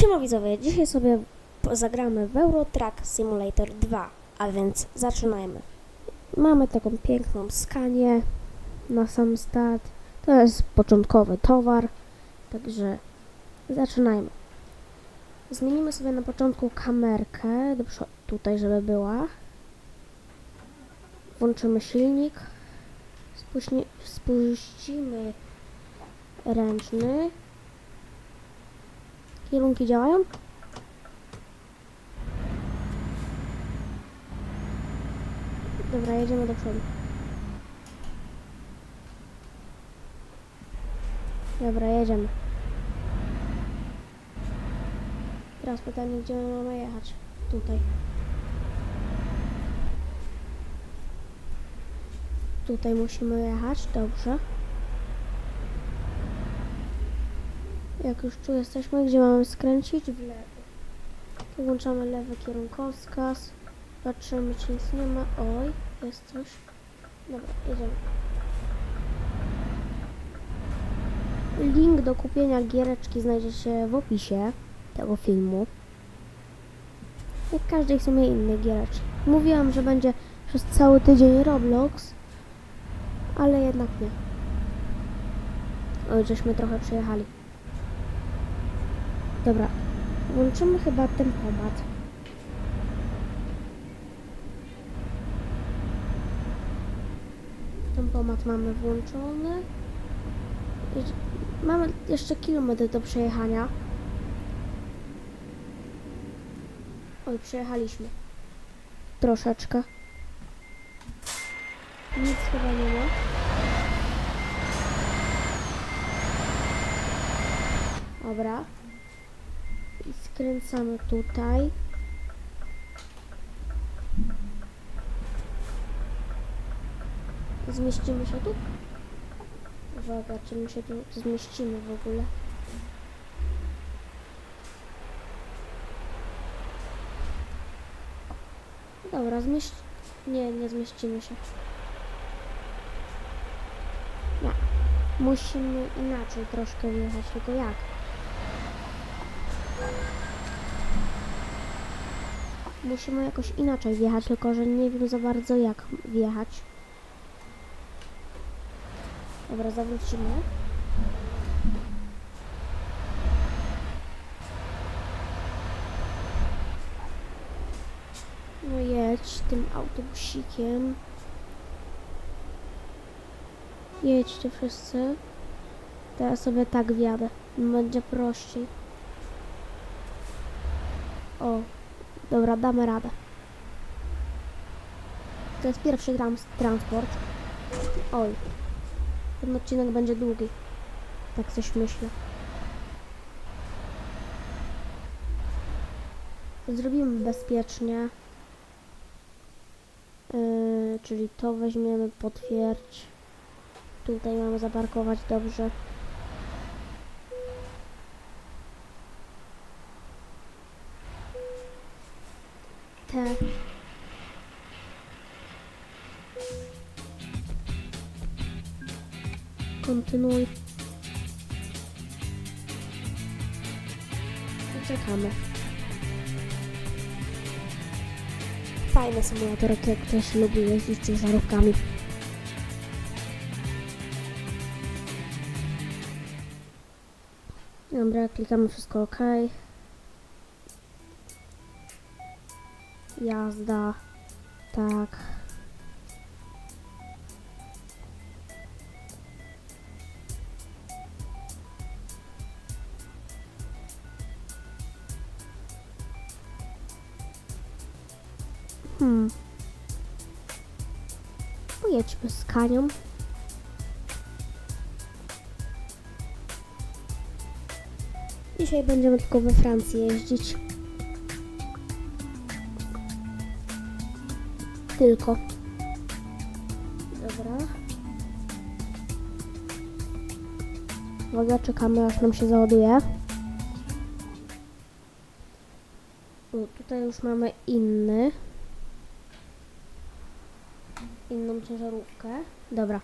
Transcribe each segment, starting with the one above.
Siema widzowie, dzisiaj sobie zagramy w Euro Truck Simulator 2, a więc zaczynajmy. Mamy taką piękną skanię na sam start. To jest początkowy towar, także zaczynajmy. Zmienimy sobie na początku kamerkę, do przo- tutaj żeby była. Włączymy silnik. Spuśni- spuścimy ręczny. Kierunki działają? Dobra, jedziemy do przodu. Dobra, jedziemy. Teraz pytanie, gdzie my mamy jechać? Tutaj. Tutaj musimy jechać, dobrze. Jak już tu jesteśmy, gdzie mamy skręcić? W lewo. Włączamy lewy kierunkowskaz. Patrzymy, czy nic nie ma. Oj, jest coś. Dobra, jedziemy. Link do kupienia giereczki znajdzie się w opisie tego filmu. Jak każdej w sumie innej giereczki. Mówiłam, że będzie przez cały tydzień Roblox, ale jednak nie. Oj, żeśmy trochę przejechali. Dobra, włączymy chyba tempomat. Tempomat mamy włączony. Mamy jeszcze kilometr do przejechania. Oj, przejechaliśmy. Troszeczkę. Nic chyba nie ma. Dobra. Skręcamy tutaj. Zmieścimy się tu? Uwaga, czy my się tu zmieścimy w ogóle? Dobra, zmieść... Nie, nie zmieścimy się. Nie. Musimy inaczej troszkę wjechać, tylko jak? Musimy jakoś inaczej wjechać, tylko że nie wiem za bardzo jak wjechać. Dobra, zawrócimy. No jedź tym autobusikiem. Jedźcie wszyscy. Teraz sobie tak wjadę. Będzie prościej. O, dobra, damy radę. To jest pierwszy trans transport. Oj, ten odcinek będzie długi. Tak coś myślę. Zrobimy bezpiecznie. Yy, czyli to weźmiemy, potwierdź. Tutaj mamy zaparkować dobrze. Te. Kontynuuj. Czekamy. Fajny symulator, jak ktoś lubi jeździć ciężarówkami. Dobra, klikamy wszystko OK. Jazda. Tak. Hmm. Pojedźmy z Kanią. Dzisiaj będziemy tylko we Francji jeździć. Tylko. Dobra. Uwaga, czekamy aż nam się załaduje. O, tutaj już mamy inny. Inną ciężarówkę. Dobra.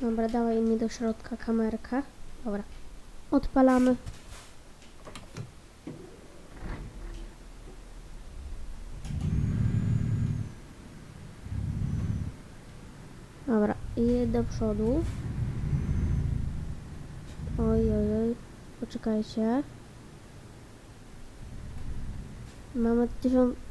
Dobra, dawaj mi do środka kamerkę. Dobra. Odpalamy. Dobra, i do przodu. Oj, oj, oj. Poczekajcie. Mamy tysiąc...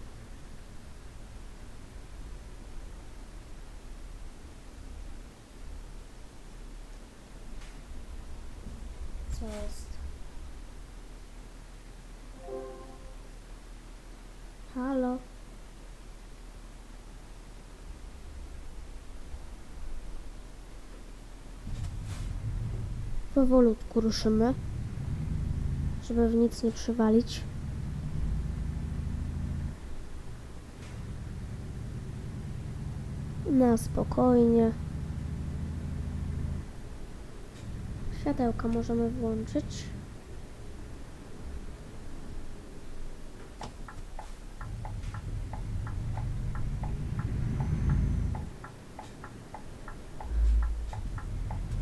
Powolutku ruszymy, żeby w nic nie przywalić. Na spokojnie. Światełka możemy włączyć.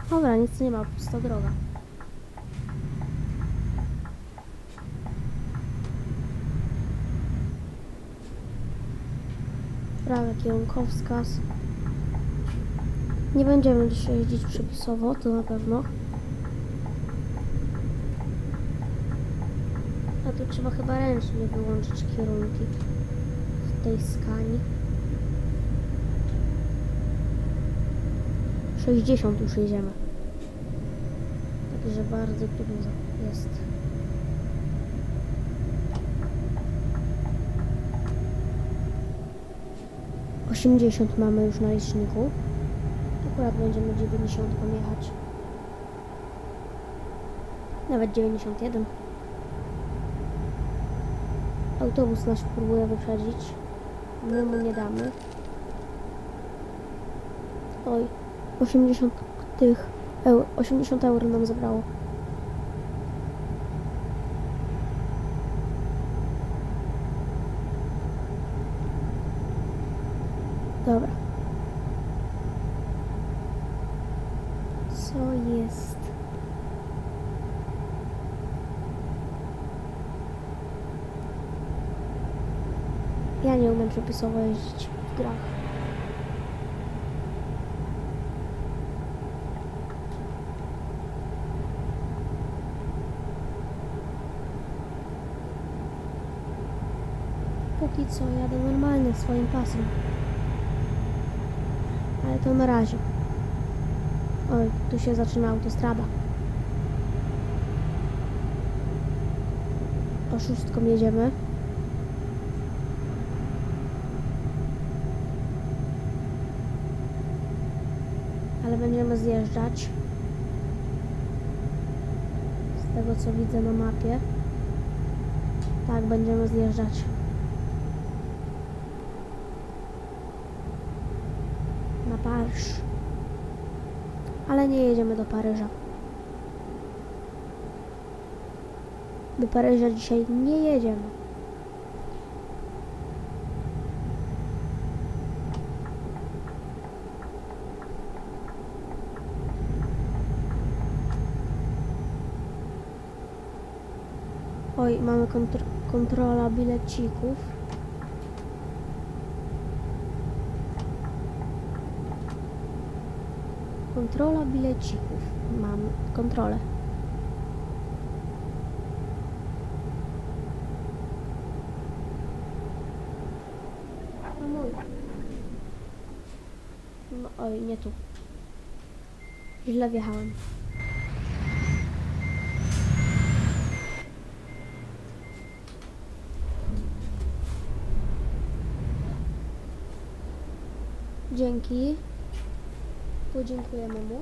Dobra, nic nie ma, pusta droga. Prawy kierunkowskaz. Nie będziemy dzisiaj jeździć przepisowo, to na pewno. A tu trzeba chyba ręcznie wyłączyć kierunki w tej skani. 60 już jedziemy. Także bardzo dużo jest. Osiemdziesiąt mamy już na liczniku. Akurat będziemy 90 jechać. Nawet 91. Autobus nasz próbuje wyprzedzić. My mu nie damy. Oj, 80 tych euro, 80 euro nam zabrało. Dobra. Co jest? Ja nie umiem przepisowo jeździć w grach. Póki co jadę normalnie swoim pasem. Ale to na razie. Oj, tu się zaczyna autostrada. O szóstką jedziemy. Ale będziemy zjeżdżać. Z tego co widzę na mapie. Tak, będziemy zjeżdżać. Na Paryż. Ale nie jedziemy do Paryża. Do Paryża dzisiaj nie jedziemy. Oj, mamy kontro kontrola bilecików. Kontrola bilecików. Mam kontrolę. Mój. No, oj, nie tu. Źle wjechałem. Dzięki. Podziękujemy mu.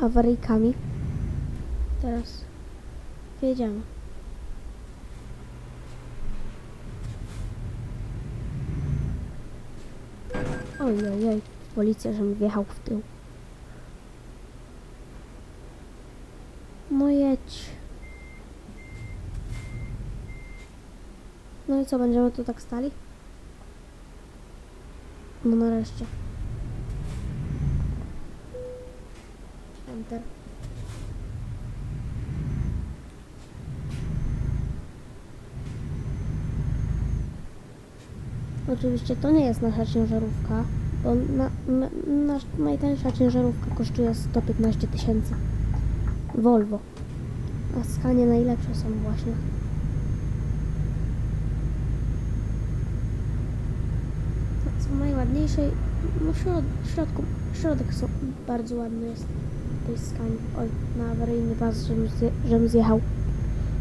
Awaryjkami. Teraz wjedziemy. Oj, oj, oj. Policja, żebym wjechał w tył. No jedź. No i co, będziemy tu tak stali? No nareszcie. Oczywiście to nie jest nasza ciężarówka, bo na, na, najtańsza ciężarówka kosztuje 115 tysięcy. Volvo. A skanie najlepsze są właśnie. Co najładniejsze, no środ środku, środek są, bardzo ładny jest Oj, na awaryjny pas, żebym, zje żebym zjechał.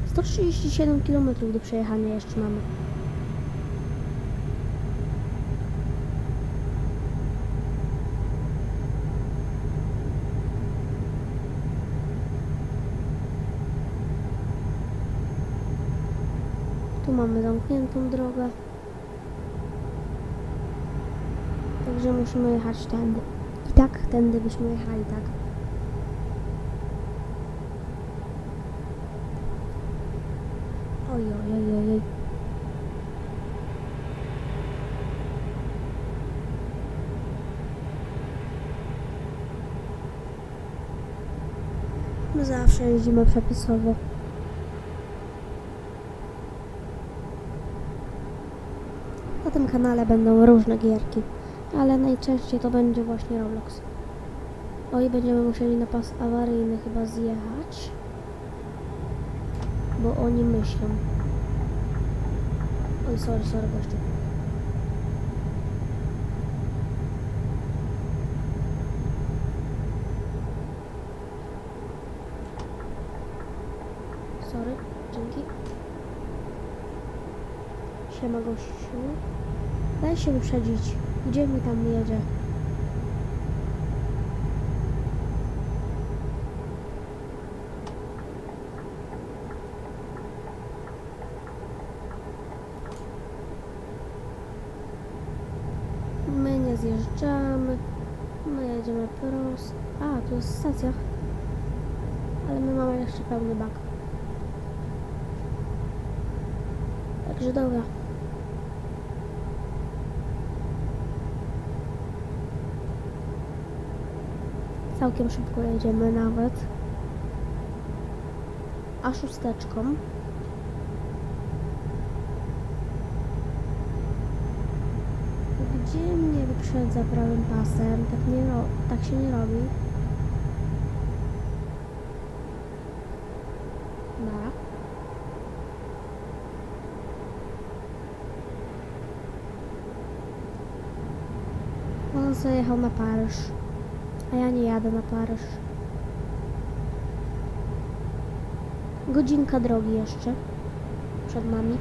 137 km do przejechania jeszcze mamy. Tu mamy zamkniętą drogę. Także musimy jechać tędy. I tak tędy byśmy jechali, tak. Oj, oj, oj, oj. My zawsze jeździmy przepisowo. Na tym kanale będą różne gierki, ale najczęściej to będzie właśnie Roblox. Oj, będziemy musieli na pas awaryjny chyba zjechać, bo oni myślą. Oj, sorry, sorry, gościu. Sorry, dzięki. Siema gościu. Daj się wyprzedzić. Gdzie mi tam jedzie? My nie zjeżdżamy. My jedziemy prosto. A, tu jest stacja. Ale my mamy jeszcze pełny bak. Także dobra. Całkiem szybko jedziemy nawet. A szósteczką. Mnie wyprzedza prawym pasem? Tak, nie tak się nie robi. Dobra. On zajechał na Paryż. A ja nie jadę na Paryż. Godzinka drogi jeszcze. Przed nami.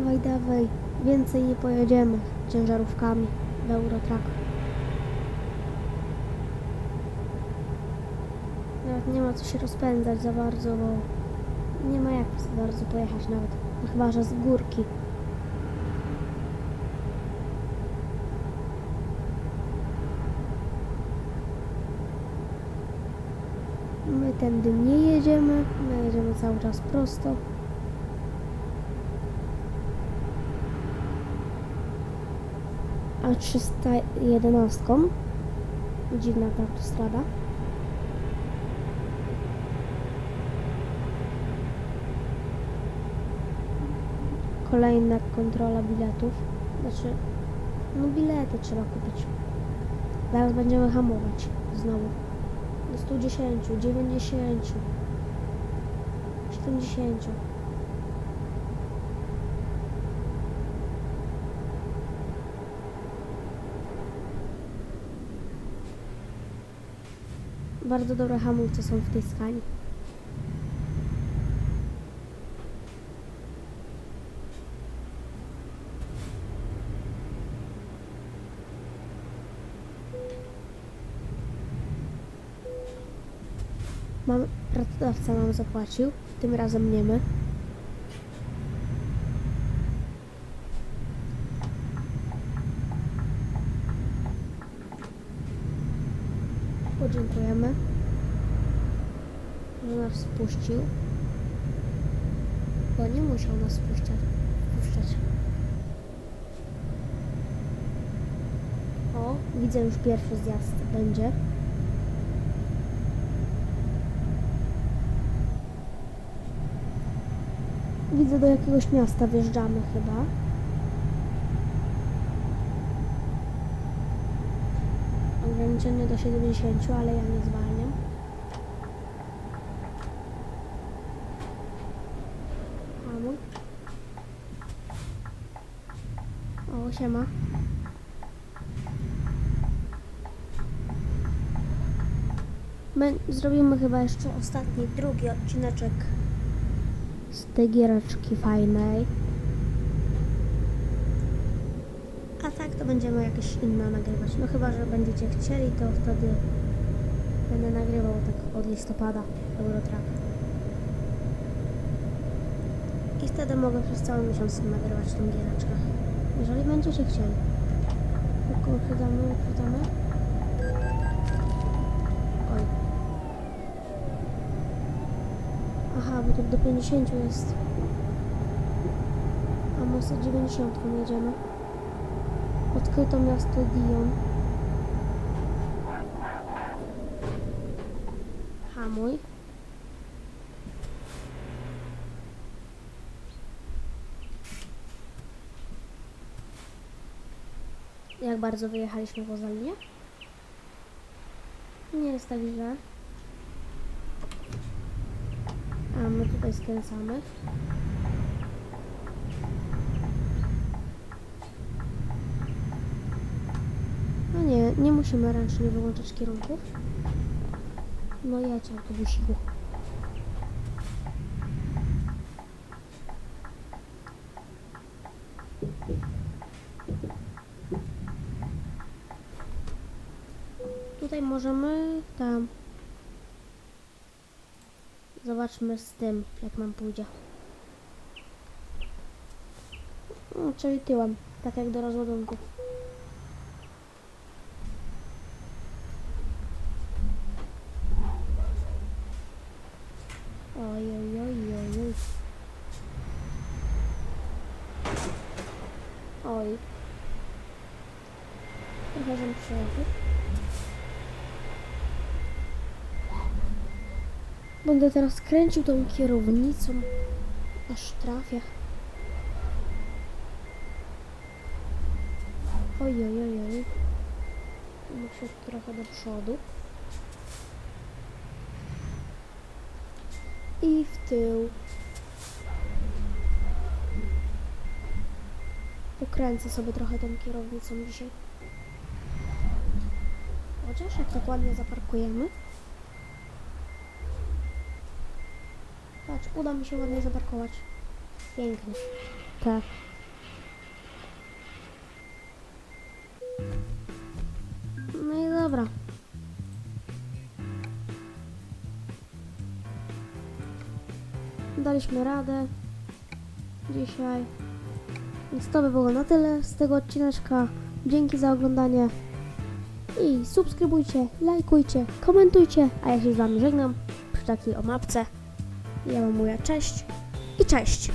Dawaj, dawaj. Więcej nie pojedziemy ciężarówkami w Eurotrack. Nawet nie ma co się rozpędzać za bardzo, bo nie ma jak za bardzo pojechać nawet. No chyba, że z górki. My tędy nie jedziemy, my jedziemy cały czas prosto. A 311 dziwna ta autostrada. Kolejna kontrola biletów. Znaczy, no bilety trzeba kupić. Zaraz będziemy hamować znowu. Do 110, 90, 70. Bardzo dobre hamulce są w tej skali. Mam, pracodawca nam zapłacił, tym razem nie my. Podziękujemy. że nas. Bo nie musiał nas spuszczać. Puszczać. O, widzę już pierwszy zjazd będzie. Widzę do jakiegoś miasta wjeżdżamy chyba. Ograniczenie do 70, ale ja nie zwalniam. Hamuj. O, siema. My zrobimy chyba jeszcze ostatni, drugi odcineczek z tej giereczki fajnej. A tak to będziemy jakieś inne nagrywać. No chyba, że będziecie chcieli, to wtedy będę nagrywał tak od listopada Eurotrack. I wtedy mogę przez cały miesiąc nagrywać tą giereczkę. Jeżeli będziecie chcieli. Tylko uchytamy, uchytamy. Oj. Aha, bo tu do 50 jest. A my z 90 jedziemy. Odkryto miasto Dion. Hamuj. Jak bardzo wyjechaliśmy poza linię? Nie jest tak źle. A my tutaj skręcamy. No nie, nie musimy ręcznie wyłączać kierunków. No jedź autobusiku. Tutaj możemy tam. Zobaczmy z tym, jak nam pójdzie. No, czyli tyłem, tak jak do rozładunku. Oj, oj, oj, oj, oj. Oj. Żem przejechał. Będę teraz kręcił tą kierownicą, aż trafię. Oj, oj, oj, oj. Muszę trochę do przodu. I w tył. Pokręcę sobie trochę tą kierownicą dzisiaj. Chociaż jak tak ładnie zaparkujemy. Patrz, uda mi się ładnie zaparkować. Pięknie. Tak. No i dobra. Daliśmy radę dzisiaj. Więc to by było na tyle z tego odcineczka. Dzięki za oglądanie. I subskrybujcie, lajkujcie, komentujcie, a ja się z Wami żegnam przy takiej o mapce. Ja wam mówię cześć i cześć.